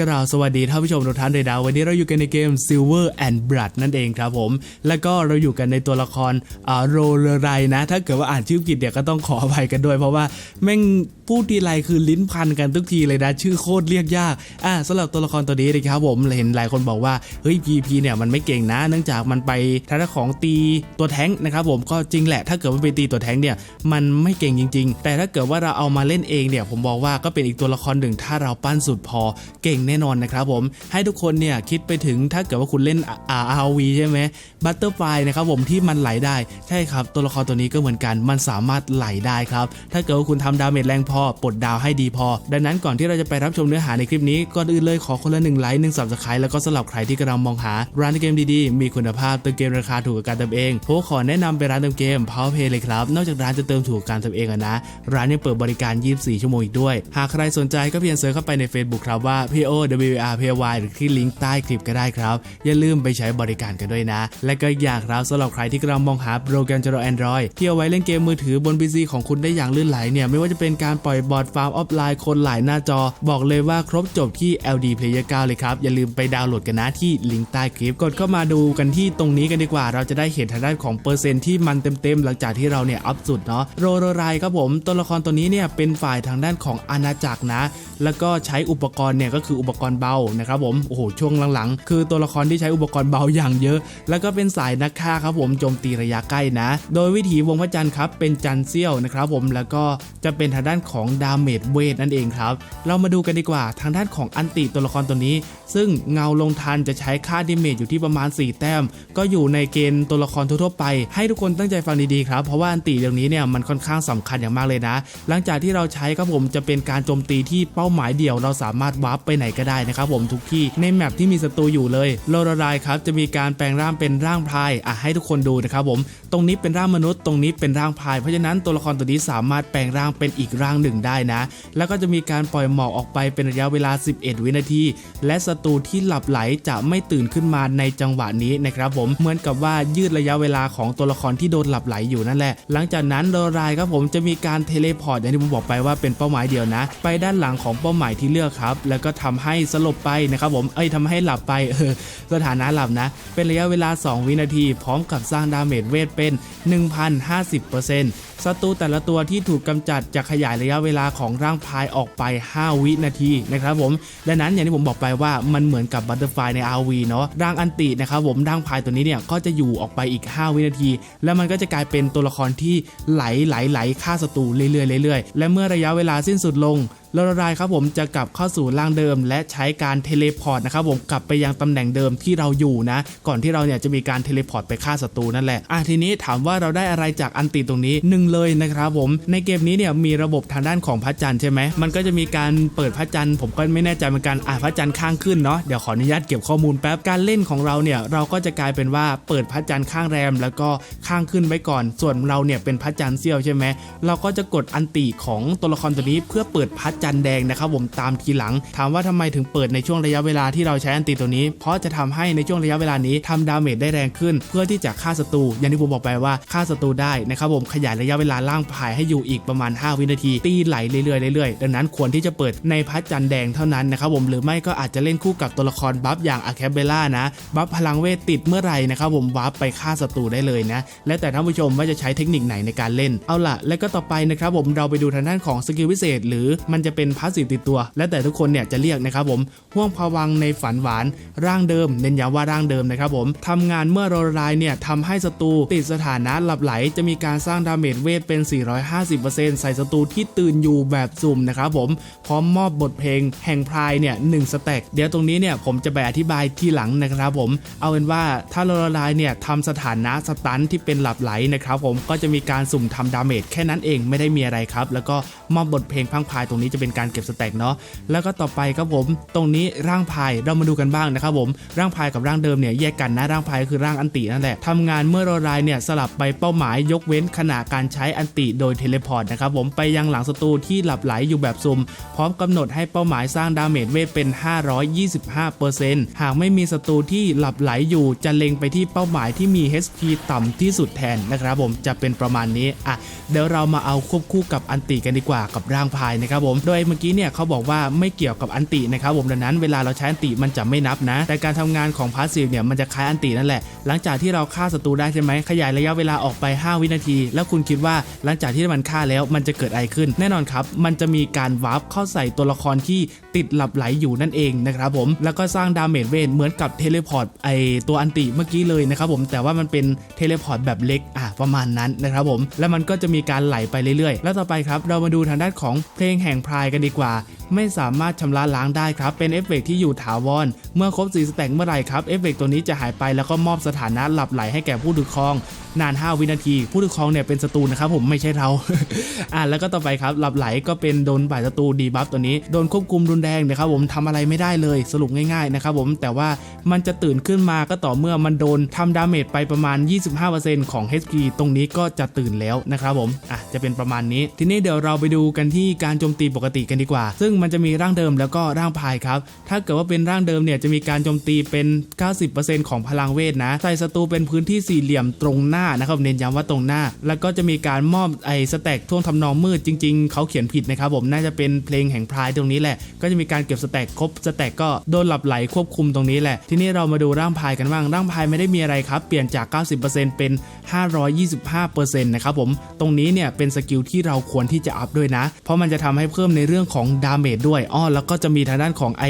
กราบสวัสดีท่านผู้ชมทุกท่านเลยนะวันนี้เราอยู่กันในเกม Silver and Blood นั่นเองครับผม แล้วก็เราอยู่กันในตัวละครโรเลไรนะ ถ้าเกิดว่าอ่านชื่อผิดเดี๋ยวก็ต้องขออภัยกันด้วย เพราะว่าแม่งพูดทีไรคือลิ้นพันกันทุกทีเลยนะชื่อโคตรเรียกยากอ่าสำหรับตัวละครตัวนี้นะครับผมเห็นหลายคนบอกว่าเฮ้ย PP เนี่ยมันไม่เก่งนะ เนื่องจากมันไปทางด้าของตีตัวแท้งนะครับผมก็จริงแหละ ถ้าเกิดว่าไปตีตัวแท้งเนี่ยมันไม่เก่งจริง ๆ แต่ถ้าเกิดว่าเราเอามาเล่นเองเนี่ยผมบอกว่าก็เป็นอีกตัวละครหนึ่งถ้าเราปั้นสุดพอเก่งแน่นอนนะครับผมให้ทุกคนเนี่ยคิดไปถึงถ้าเกิดว่าคุณเล่น RV ใช่ไหมบัตเตอร์ไฟนะครับผมที่มันไหลได้ใช่ครับตัวละครตัวนี้ก็เหมือนกันมันสามารถไหลได้ครับถ้าเกิดว่าคุณทำดาเมจแรงพอปลดดาวให้ดีพอ ดังนั้นก่อนที่เราจะไปรับชมเนื้อหาในคลิปนี้ก่อนอื่นเลยขอคนละหนึ่งไลค์หนึ่งสับสไครต์แล้วก็สำหรับใครที่กำลังมองหาร้านเกมดีๆ มีคุณภาพเติมเกมราคาถูกกับการเติมเองผมขอแนะนำไปร้านเติมเกม Powerplay เลยครับ นอกจากร้านจะเติมถูกกับการเติมเองอะนะ ร้านยังเปิดบริการ 24 ชั่วโมงอีกด้วย หากใครสนใจก็เพียงเซิร์ชเข้าไปใน Facebook ครับว่า P O W R P Y หรือที่ลิงก์ใต้คลิปก็ได้ครับ อย่าลืมไปใช้บริการกันด้วยนะ และก็อยากครับสำหรับใครที่กำลังมองหาโปรแกรมจอ Android ที่เอาไว้เล่นเกมมือถือบน PC ของคุณได้อย่างลื่นไหลเนี่ยไม่ว่าจะเป็นการปล่อยบอร์ดฟาร์มออฟไลน์คนหลายหน้าจอ บอกเลยว่าครบจบที่ LD Player 9 เลยครับ อย่าลืมไปดาวน์โหลดกันนะที่ลิงก์ใต้คลิปกดเข้ามาดูกันที่ตรงนี้กันดีกว่า เราจะได้เห็นทางด้านของเปอร์เซ็นต์ที่มันเต็มๆ หลังจากที่เราเนี่ยอัพสุดเนาะโรโรไรครับผมตัวละครตัวนี้เนี่ยเป็นฝ่ายทางด้านของอาณาจักรนะ แล้วก็ใช้อุปกรณ์เนี่ยก็คืออุปกรณ์เบานะครับผมโอ้โหช่วงหลังๆ คือตัวละครที่ใช้อุปกรณ์เบาอย่างเยอะ แล้วก็เป็นสายนักฆ่าครับผมโจมตีระยะใกล้นะ โดยวิถีวงพระจันทร์ครับเป็นจันเซี่ยวนะครับผมแล้วก็จะเป็นทางด้านขของดาเมจเวทนั่นเองครับ เรามาดูกันดีกว่าทางด้านของอันติตัวละครตัวนี้ ซึ่งเงาลงทันจะใช้ค่าดาเมจอยู่ที่ประมาณ 4 แต้ม ก็อยู่ในเกณฑ์ตัวละครทั่วๆไป ให้ทุกคนตั้งใจฟังดีๆครับ เพราะว่าอันติเรื่องนี้เนี่ยมันค่อนข้างสำคัญอย่างมากเลยนะ หลังจากที่เราใช้ครับผมจะเป็นการโจมตีที่เป้าหมายเดียวเราสามารถวาร์ปไปไหนก็ได้นะครับผมทุกที่ในแมปที่มีศัตรูอยู่เลยโลรารายครับจะมีการแปลงร่างเป็นร่างพรายอะให้ทุกคนดูนะครับผมตรงนี้เป็นร่างมนุษย์ตรงนี้เป็นร่างพราย เพราะฉะนั้นตัวละครตัวนี้สามารถแปลงร่างเป็นอีกร่างหนึ่งได้นะ แล้วก็จะมีการปล่อยหมอกออกไปเป็นระยะเวลา 11 วินาที และศัตรูที่หลับไหลจะไม่ตื่นขึ้นมาในจังหวะนี้นะครับผมเหมือนกับว่ายืดระยะเวลาของตัวละครที่โดนหลับไหลอยู่นั่นแหละ หลังจากนั้นโดรายครับผมจะมีการเทเลพอร์ตอย่างที่ผมบอกไปว่าเป็นเป้าหมายเดียวนะ ไปด้านหลังของเป้าหมายที่เลือกครับแล้วก็ทำให้สลบไปนะครับผมเอ้ยทำให้หลับไปเออสถานะหลับนะ เป็นระยะเวลา 2 วินาที พร้อมกับสร้างดาเมจเวทเป็น 1,050%ศัตรูแต่ละตัวที่ถูกกำจัดจะขยายระยะเวลาของร่างพายออกไป 5 วินาทีนะครับผมดังนั้นอย่างที่ผมบอกไปว่ามันเหมือนกับบัตเตอร์ไฟใน RV เนาะร่างอันตินะครับผมร่างพายตัวนี้เนี่ยก็จะอยู่ออกไปอีก 5 วินาที แล้วมันก็จะกลายเป็นตัวละครที่ไหลไหลไหลฆ่าศัตรูเรื่อยๆเรื่อยๆและเมื่อระยะเวลาสิ้นสุดลง โลรายครับผมจะกลับเข้าสู่ร่างเดิม และใช้การเทเลพอร์ตนะครับผมกลับไปยังตำแหน่งเดิมที่เราอยู่นะ ก่อนที่เราเนี่ยจะมีการเทเลพอร์ตไปฆ่าศัตรูนั่นแหละอะทีนี้ถามว่าเราได้อะไรจากอันติตรงนี้หนึ่งเลยนะครับผมในเกมนี้เนี่ยมีระบบทางด้านของพระจันทร์ใช่ไหมมันก็จะมีการเปิดพระจันทร์ผมก็ไม่แน่ใจเหมือนกันอะพระจันทร์ข้างขึ้นเนาะเดี๋ยวขออนุญาตเก็บข้อมูลแป๊บการเล่นของเราเนี่ยเราก็จะกลายเป็นว่าเปิดพระจันทร์ข้างแรม แล้วก็ข้างขึ้นไว้ก่อน ส่วนเราเนี่ยเป็นพระจันทร์เสี้ยวใช่ไหมเราก็จะกดอันติของตัวละครตัวนี้เพื่อเปิดพระจันแดงนะครับผมตามทีหลัง ถามว่าทำไมถึงเปิดในช่วงระยะเวลาที่เราใช้อันติตัวนี้ เพราะจะทำให้ในช่วงระยะเวลานี้ทำดาเมจได้แรงขึ้น เพื่อที่จะฆ่าศัตรูอย่างที่ผมบอกไปว่าฆ่าศัตรูได้นะครับผมขยายระยะเวลาล่างพายให้อยู่อีกประมาณ 5 วินาที ตีไหลเรื่อยๆเรื่อยๆดังนั้นควรที่จะเปิดในพระจันแดงเท่านั้นนะครับผมหรือไม่ก็อาจจะเล่นคู่กับตัวละครบัฟอย่างอะแคเบล่านะบัฟพลังเวทติดเมื่อไหร่นะครับผมวับไปฆ่าศัตรูได้เลยนะและแต่ท่านผู้ชมว่าจะใช้เทคนิคไหนในการเล่นเอาล่ะ และก็ต่อไปนะครับผมเราไปดูทางด้านของสกิลพิเศษ หรือมันจะเป็นพาสซีฟติดตัว และแต่ทุกคนเนี่ยจะเรียกนะครับผมห่วงพวังในฝันหวานร่างเดิม เน้นย้ำว่าร่างเดิมนะครับผมทำงานเมื่อโรลายเนี่ยทำให้ศัตรูติดสถานะหลับไหล จะมีการสร้างดาเมจเวทเป็น 450%ใส่ศัตรูที่ตื่นอยู่แบบสุ่มนะครับผมพร้อมมอบบทเพลงแห่งพรายเนี่ยหนึ่งสเต็กเดี๋ยวตรงนี้เนี่ยผมจะไปอธิบายทีหลังนะครับผม เอาเป็นว่าถ้าโรลายเนี่ยทำสถานะสตันที่เป็นหลับไหลนะครับผมก็จะมีการสุ่มทำดาเมจแค่นั้นเองไม่ได้มีอะไรครับ แล้วก็มอบบทเพลงพังพายตรงนี้จะเป็น็นการเก็บสเต็กเนาะแล้วก็ต่อไปครับผม ตรงนี้ร่างพายเรามาดูกันบ้างนะครับผมร่างพายกับร่างเดิมเนี่ยแยกกันนะร่างพายคือร่างอันตินั่นแหละทำงานเมื่อโรลายเนี่ยสลับไปเป้าหมายยกเว้นขณะการใช้อันติโดยเทเลพอร์ตนะครับผมไปยังหลังศัตรูที่หลับไหลอยู่แบบซุ่มพร้อมกำหนดให้เป้าหมายสร้างดาเมจเวทเป็น 525%หากไม่มีศัตรูที่หลับไหลอยู่จะเล็งไปที่เป้าหมายที่มี HP ต่ำที่สุดแทนนะครับผมจะเป็นประมาณนี้อะเดี๋ยวเรามาเอาควบคู่กับอันติกันดีกว่ากับร่างพายนะครับผมโดยโดยเมื่อกี้เนี่ยเขาบอกว่าไม่เกี่ยวกับอันตินะครับผมดังนั้นเวลาเราใช้อันติมันจะไม่นับนะ แต่การทำงานของพาสซีฟเนี่ยมันจะคล้ายอันตินั่นแหละ หลังจากที่เราฆ่าศัตรูได้ใช่ไหมขยายระยะเวลาออกไป 5 วินาที แล้วคุณคิดว่าหลังจากที่มันฆ่าแล้วมันจะเกิดอะไรขึ้น แน่นอนครับ มันจะมีการวาร์ปเข้าใส่ตัวละครที่ติดหลับไหลอยู่นั่นเองนะครับผมแล้วก็สร้างดาเมจเวนเหมือนกับเทเลพอร์ตไอตัวอันติเมื่อกี้เลยนะครับผมแต่ว่ามันเป็นเทเลพอร์ตแบบเล็กอะประมาณนั้นนะครับผมแล้วมันก็จะมีการไหลไปเรื่อยๆ แล้วต่อไปครับเรามาดูทางด้านของเพลงแห่งพรายกันดีกว่า ไม่สามารถชำระล้างได้ครับ เป็นเอฟเฟกต์ที่อยู่ถาวร เมื่อครบ4สแต็กเมื่อไหร่ครับ เอฟเฟกต์ตัวนี้จะหายไปแล้วก็มอบสถานะหลับไหลให้แก่ผู้ถือครอง นาน 5 วินาที ผู้ถือครองเนี่ยเป็นศัตรูนะครับผมไม่ใช่เรา อะแล้วก็ต่อไปครับหลับไหลก็เป็นโดนบ่ายศัตรูดีบัฟตัวนี้โดนควบคุมรุนแรงนะครับผมทำอะไรไม่ได้เลยสรุปง่ายๆนะครับผมแต่ว่ามันจะตื่นขึ้นมาก็ต่อเมื่อมันโดนทำดาเมจไปประมาณ 25%ของ HP ตรงนี้ก็จะตื่นแล้วนะครับผมอะจะเป็นประมาณนี้ ทีนี้เดี๋ยวเราไปดูกันที่การโจมตีปกติกันดีกว่า ซึ่งมันจะมีร่างเดิมแล้วก็ร่างพายครับ ถ้าเกิดว่าเป็นร่างเดิมเนี่ยจะมีการโจมตีเป็น 90%ของพลังเวทนะ ใส่ศัตรูเป็นพื้นที่สี่เหลี่ยมตรงหน้านะครับ เน้นย้ำว่าตรงหน้า แล้วก็จะมีการมอบไอ้สแต็กท่วงทำนองมืดจริง ๆ เขาเขียนผิดนะครับผมน่าจะเป็นเพลงแห่งพายตรงนี้แหละ ก็จะมีการเก็บสแต็กครบสแต็กก็โดนหลับไหลควบคุมตรงนี้แหละ ทีนี้เรามาดูร่างพายกันบ้างร่างพายไม่ได้มีอะไรครับ เปลี่ยนจาก 90%เป็น 525%นะครับผม ตรงนี้เนี่ยเป็นสกิลที่เราควรที่จะอัพด้วยนะ เพราะมันจะทำให้เพิ่มในเรื่องของดามจด้วยอ้อแล้วก็จะมีทางด้านของไอ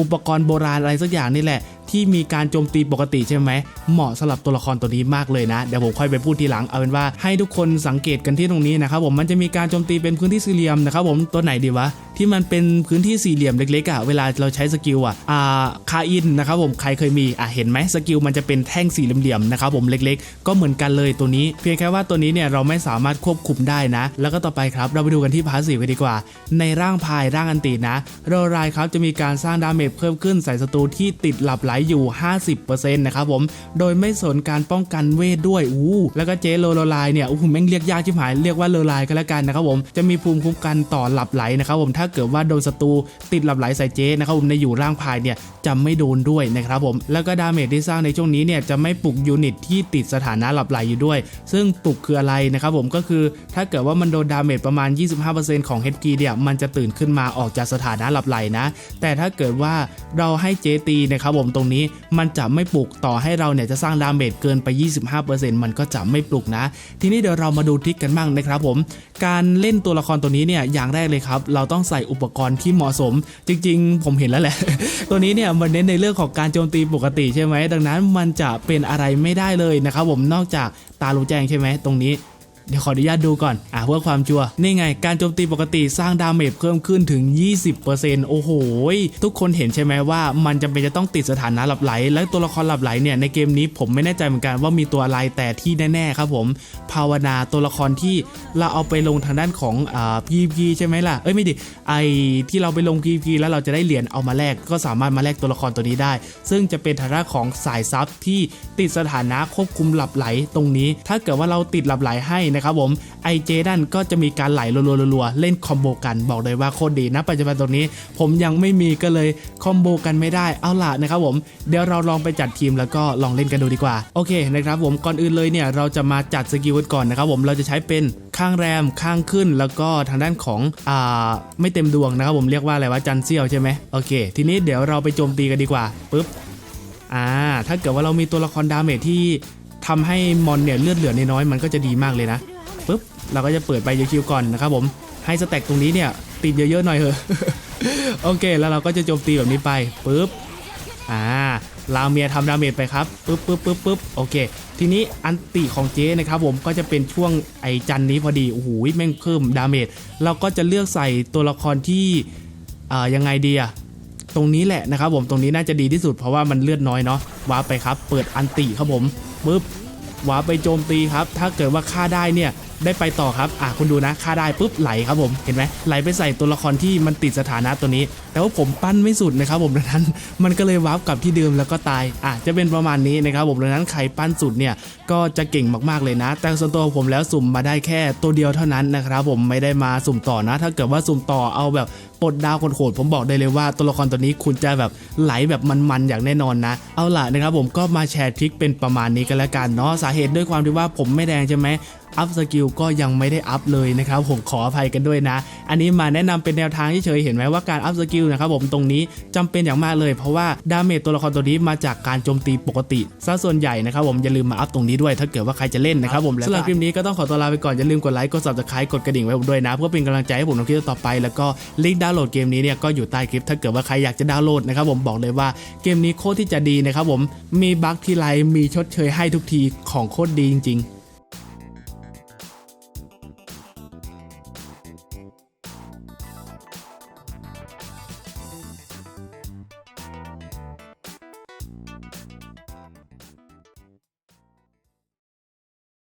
อุปกรณ์โบราณอะไรสักอย่างนี่แหละ ที่มีการโจมตีปกติใช่ไหมเหมาะสำหรับตัวละครตัวนี้มากเลยนะ เดี๋ยวผมค่อยไปพูดทีหลังเอาเป็นว่าให้ทุกคนสังเกตกันที่ตรงนี้นะครับผมมันจะมีการโจมตีเป็นพื้นที่สี่เหลี่ยมนะครับผมตัวไหนดีวะที่มันเป็นพื้นที่สี่เหลี่ยมเล็กๆอะเวลาเราใช้สกิลอะอ่าคาอินนะครับผมใครเคยมีอะเห็นไหมสกิลมันจะเป็นแท่งสี่เหลี่ยมๆนะครับผมเล็กๆ ก็เหมือนกันเลยตัวนี้ เพียงแค่ว่าตัวนี้เนี่ยเราไม่สามารถควบคุมได้นะ แล้วก็ต่อไปครับเราไปดูกันที่พาสีกันดีกว่า ในร่างพายร่างอันตินะโรรายครับจะมีการสร้างดาเมจเพิ่มขึ้นใส่ศัตรูที่ติดหลับไหลอยู่ 50%นะครับผม โดยไม่สนการป้องกันเวทด้วย อู้แล้วก็เจโลโลายเนี่ย อู้แม่งเรียกยากชิบหาย เรียกว่าโลไลก็แล้วกันนะครับผม จะมีภูมิคุ้มกันต่อหลับไหลนะครับผม ถ้าเกิดว่าโดนศัตรูติดหลับไหลใส่เจนะครับผม ในอยู่ร่างพายเนี่ยจะไม่โดนด้วยนะครับผม แล้วก็ดาเมจที่สร้างในช่วงนี้เนี่ยจะไม่ปลุกยูนิตที่ติดสถานะหลับไหลอยู่ด้วย ซึ่งปลุกคืออะไรนะครับผม ก็คือถ้าเกิดว่ามันโดนดาเมจประมาณ 25%ของ HP เนี่ย มันจะตื่นขึ้นมาออกจากสถานะหลับไหลนะ แต่ถ้าเกิดว่าเราให้เจตีนะครับผมตรงนี้มันจะไม่ปลุกต่อให้เราเนี่ยจะสร้างดาเมจเกินไป 25%มันก็จะไม่ปลุกนะ ทีนี้เดี๋ยวเรามาดูทริคกันบ้างนะครับผม การเล่นตัวละครตัวนี้เนี่ยอย่างแรกเลยครับ เราต้องใส่อุปกรณ์ที่เหมาะสม จริง ๆ ผมเห็นแล้วแหละ ตัวนี้เนี่ยมันเน้นในเรื่องของการโจมตีปกติใช่ไหมดังนั้นมันจะเป็นอะไรไม่ได้เลยนะครับผมนอกจากตาลูแจงใช่ไหมตรงนี้ เดี๋ยวขออนุญาตดูก่อน อะเพื่อความชัวร์นี่ไง การโจมตีปกติสร้างดาเมจเพิ่มขึ้นถึง 20%โอ้โห ทุกคนเห็นใช่ไหมว่ามันจำเป็นจะต้องติดสถานะหลับไหล และตัวละครหลับไหลเนี่ยในเกมนี้ผมไม่แน่ใจเหมือนกันว่ามีตัวอะไรแต่ที่แน่ๆครับผม ภาวนาตัวละครที่เราเอาไปลงทางด้านของอ่า PVP ใช่ไหมล่ะ เอ้ยไม่ดิไอที่เราไปลง PVP แล้วเราจะได้เหรียญเอามาแลกก็สามารถมาแลกตัวละครตัวนี้ได้ ซึ่งจะเป็นทางด้าของสายซับที่ติดสถานะควบคุมหลับไหลตรงนี้ ถ้าเกิดว่าเราติดหลับไหลให้นะครับผมไอเจดันก็จะมีการไหลรัวๆๆๆเล่นคอมโบกันบอกเลยว่าโคตรดีนะปัจจุบันตรงนี้ ผมยังไม่มีก็เลยคอมโบกันไม่ได้เอาล่ะนะครับผมเดี๋ยวเราลองไปจัดทีมแล้วก็ลองเล่นกันดูดีกว่า โอเคนะครับผมก่อนอื่นเลยเนี่ยเราจะมาจัดสกิลกันก่อนนะครับผมเราจะใช้เป็นข้างแรมข้างขึ้นแล้วก็ทางด้านของอ่าไม่เต็มดวงนะครับผมเรียกว่าอะไรว่าจันเซียวใช่ไหมโอเค ทีนี้เดี๋ยวเราไปโจมตีกันดีกว่าปุ๊บอ่าถ้าเกิดว่าเรามีตัวละครดาเมจที่ ทำให้มอนเนี่ยเลือดเหลือน้อยมันก็จะดีมากเลยนะปุ๊บเราก็จะเปิดใบคิวก่อนนะครับผมให้สแต็กตรงนี้เนี่ยติดเยอะๆหน่อยเถอะโอเค แล้วเราก็จะโจมตีแบบนี้ไปปุ๊บอ่าลาเมียทำดาเมจไปครับปุ๊บปุ๊บปุ๊บปุ๊บโอเค ทีนี้อันติของเจ๊นะครับผมก็จะเป็นช่วงไอจันนี้พอดีโอ้โหแม่งเพิ่มดาเมจเราก็จะเลือกใส่ตัวละครที่อ่ายังไงดีอะ ตรงนี้แหละนะครับผมตรงนี้น่าจะดีที่สุดเพราะว่ามันเลือดน้อยเนาะว้าร์ปไปครับ เปิดอันติครับผมปึ๊บว้าร์ปไปโจมตีครับ ถ้าเกิดว่าฆ่าได้เนี่ย ได้ไปต่อครับ อะคุณดูนะฆ่าได้ปุ๊บไหลครับผมเห็นไหมไหลไปใส่ตัวละครที่มันติดสถานะตัวนี้ แต่ว่าผมปั้นไม่สุดนะครับผมดังนั้นมันก็เลยวาร์ปกลับที่เดิมแล้วก็ตายอะจะเป็นประมาณนี้นะครับผมดังนั้นใครปั้นสุดเนี่ยก็จะเก่งมากๆเลยนะ แต่ส่วนตัวผมแล้วสุ่มมาได้แค่ตัวเดียวเท่านั้นนะครับผมไม่ได้มาสุ่มต่อนะ ถ้าเกิดว่าสุ่มต่อเอาแบบปลดดาวโหดผมบอกได้เลยว่าตัวละครตัวนี้คุณจะแบบไหลแบบมันๆอย่างแน่นอนนะ เอาล่ะนะครับผมก็มาแชร์ทริคเป็นประมาณนี้กันแล้วกันเนาะสาเหตุด้วยความที่ว่าผมไม่แดงใช่ไหมอัพสกิลก็ยังไม่ได้อัพเลยนะครับผมขออภัยกันด้วยนะ อันนี้มาแนะนำเป็นแนวทางที่เฉยเห็นไหมว่าการอัพสกิลนะครับผมตรงนี้จำเป็นอย่างมากเลยเพราะว่าดาเมจตัวละครตัวนี้มาจากการโจมตีปกติซะส่วนใหญ่นะครับผมอย่าลืมมาอัพตรงนี้ด้วยถ้าเกิดว่าใครจะเล่นนะครับผมสำหรับคลิปนี้ก็ต้องขอตัวลาไปก่อนอย่าลืมกดไลค์กด subscribe กดกระดิ่งไว้ผมด้วยนะเพื่อเป็นกำลังใจให้ผมทำคลิปต่อไปแล้วก็ลิงก์ดาวน์โหลดเกมนี้เนี่ยก็อยู่ใต้คลิปถ้าเกิดว่าใครอยากจะดาวน์โหลดนะครับผมบอกเลยว่าเกมนี้โคตรที่จะดีนะครับผมมีบั๊กทีไรมีชดเชยให้ทุกทีของโคตรดีจริง ๆ